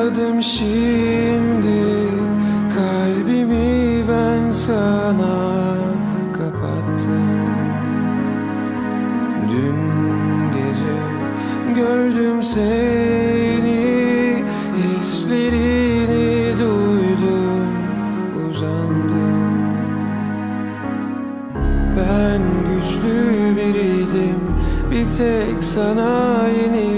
Adım şimdi Kalbimi ben sana kapattım. Dün gece gördüm seni Hislerini duydum uzandım. Ben güçlü biriydim Bir tek sana yenildim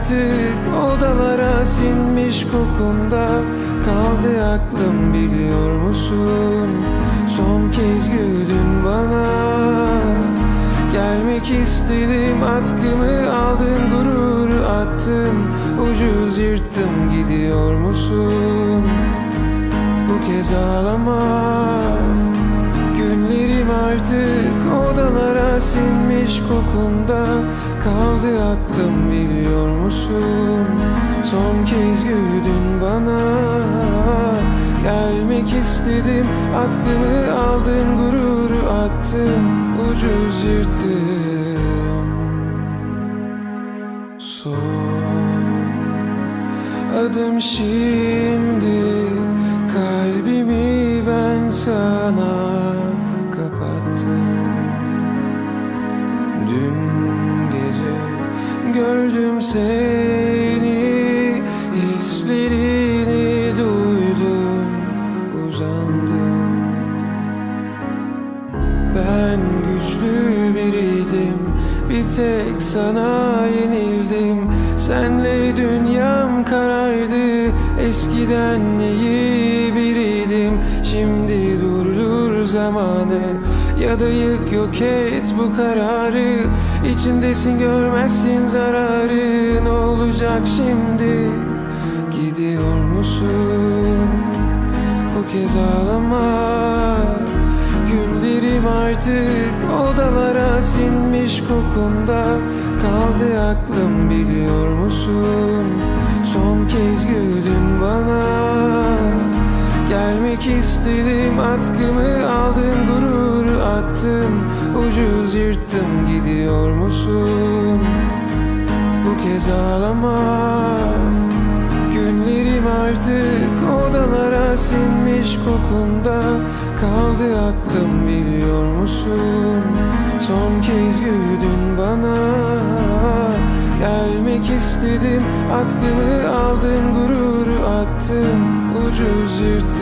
artık odalara sinmiş kokunda Kaldı aklım biliyor musun? Son kez güldün bana. Gelmek istedim atkımı aldın gururu attım Ucuz yırttım gidiyor musun? Bu kez ağlama. Günlerim artık odalara sinmiş kokunda Kaldı aklım biliyor musun? Son kez güldün bana. Gelmek istedim atkımı aldın gururu attım Ucuz yırttım Son adım şimdi Kalbimi ben sana seni Hislerini duydum uzandım. Ben güçlü biriydim Bir tek sana yenildim. Senle dünyam karardı Eskiden iyi biriydim. Şimdi durdur zamanı Ya da yık yok et bu kararı. İçindesin görmezsin olacak şimdi. Gidiyor musun? Bu kez ağlama. Günlerim artık odalara sinmiş kokunda. Kaldı aklım biliyor musun? Son kez güldün bana. Gelmek istedim atkımı aldın gururu attım Ucuz yırttım gidiyor musun Bu kez ağlama. Günlerim artık odalara sinmiş kokunda. Kaldı aklım biliyor musun? Son kez güldün bana. Gelmek istedim atkımı aldın gururu attım Ucuz yırttım